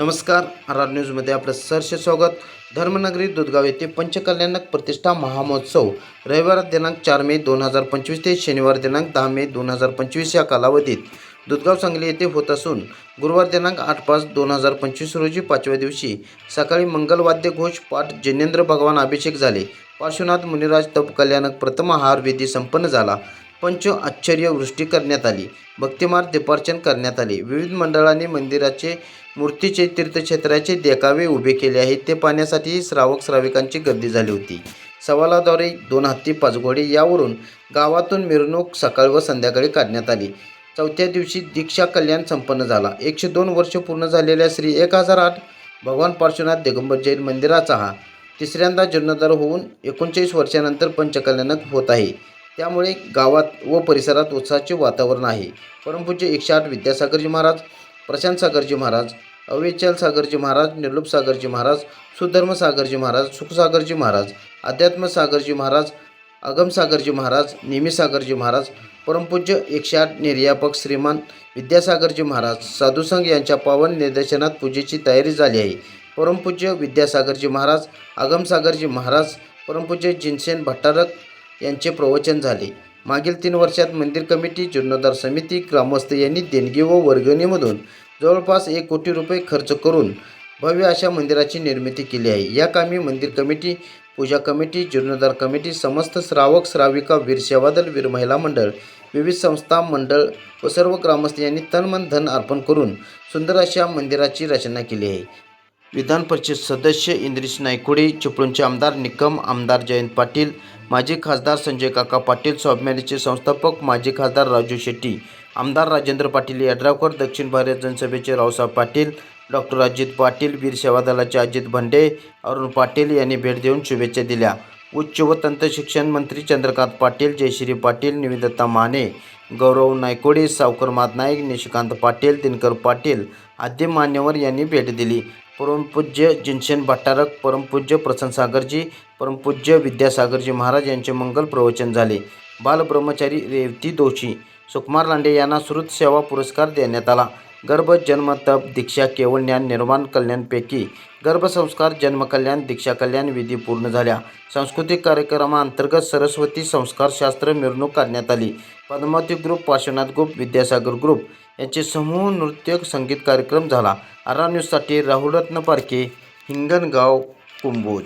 नमस्कार आर न्यूजमध्ये आपलं सहर्ष स्वागत. धर्मनगरी दुधगाव येथे पंचकल्याणक प्रतिष्ठा महामहोत्सव रविवार दिनांक चार मे दोन हजार पंचवीस ते शनिवार दिनांक दहा मे दोन हजार पंचवीस या कालावधीत दुधगाव सांगली येथे होत असून गुरुवार दिनांक आठ पाच दोन हजार पंचवीस रोजी पाचव्या दिवशी सकाळी मंगलवाद्य घोष पाठ जिनेंद्र भगवान अभिषेक झाले. पार्श्वनाथ मुनिराज तप कल्याणक प्रथम आहार विधी संपन्न झाला. पंच आश्चर्य वृष्टी करण्यात आली. भक्तिमार दीपार्चन करण्यात आले. विविध मंडळांनी मंदिराचे मूर्तीचे तीर्थक्षेत्राचे देखावे उभे केले आहेत. ते पाहण्यासाठी श्रावक श्राविकांची गर्दी झाली होती. सवालाद्वारे दोन हत्ती पाचघोडे यावरून गावातून मिरवणूक सकाळ व संध्याकाळी काढण्यात आली. चौथ्या दिवशी दीक्षा कल्याण संपन्न झाला. एकशे दोन वर्ष पूर्ण झालेल्या श्री एक हजार आठ भगवान पार्श्वनाथ दिगंबर जैन मंदिराचा हा तिसऱ्यांदा जीर्णोद्धार होऊन एकोणचाळीस वर्षानंतर पंचकल्याणक होत आहे. त्यामुळे गावात व परिसरात उत्साहाचे वातावरण आहे. परमपूज्य एकशे आठ विद्यासागरजी महाराज प्रशांत सागरजी महाराज अवेचल सागरजी महाराज निर्लुप सागरजी महाराज सुधर्म सागरजी महाराज सुखसागरजी महाराज अध्यात्म सागरजी महाराज अगम सागरजी महाराज नेहमी सागरजी महाराज परमपूज्य एकशे आठ निर्यापक श्रीमान विद्यासागरजी महाराज साधुसंघ यांच्या पावन निदर्शनात पूजेची तयारी झाली आहे. परमपूज्य विद्यासागरजी महाराज अगमसागरजी महाराज परमपूज्य जिनसेन भट्टारक यांचे प्रवचन झाले. मागील तीन वर्षात मंदिर कमिटी जीर्णोद्धार समिती ग्रामस्थ यांनी देणगी व वर्गणीमधून जवळपास एक कोटी रुपये खर्च करून भव्य अशा मंदिराची निर्मिती केली आहे. या कामी मंदिर कमिटी पूजा कमिटी जीर्णोद्धार कमिटी समस्त श्रावक श्राविका वीर सेवादल वीर महिला मंडळ विविध संस्था मंडळ व सर्व ग्रामस्थ यांनी तन मन धन अर्पण करून सुंदर अशा मंदिराची रचना केली आहे. विधान परिषद सदस्य इंद्रिश नायकोडे चिपळूणचे आमदार निकम आमदार जयंत पाटील माजी खासदार संजय काका पाटील स्वाभिमानीचे संस्थापक माजी खासदार राजू शेट्टी आमदार राजेंद्र पाटील यड्रावकर दक्षिण भारत जनसभेचे रावसाहेब पाटील डॉक्टर अजित पाटील वीर सेवा दलाचे अजित भंडे अरुण पाटील यांनी भेट देऊन शुभेच्छा दिल्या. उच्च व तंत्रशिक्षण मंत्री चंद्रकांत पाटील जयश्री पाटील निवेदता माने गौरव नायकोडे सावकर नाईक निशिकांत पाटील दिनकर पाटील आदी मान्यवर यांनी भेट दिली. परमपूज्य जिनसेन भट्टारक परमपूज्य प्रसन्नसागरजी परमपूज्य विद्यासागरजी महाराज यांचे मंगल प्रवचन झाले. बालब्रह्मचारी रेवती दोषी सुकुमार लांडे यांना श्रुत सेवा पुरस्कार देण्यात आला. गर्भ जन्म तप दीक्षा केवळ ज्ञान निर्माण कल्याणपैकी गर्भसंस्कार जन्मकल्याण दीक्षा कल्याण विधी पूर्ण झाल्या. सांस्कृतिक कार्यक्रमाअंतर्गत सरस्वती संस्कारशास्त्र मिरवणूक काढण्यात आली. Padmavati group Parshwanath group Vidyasagar group यांचे समूह नृत्य संगीत कार्यक्रम झाला. आरा न्यूजसाठी राहुलरत्न पारखे हिंगणगाव कुंभोज.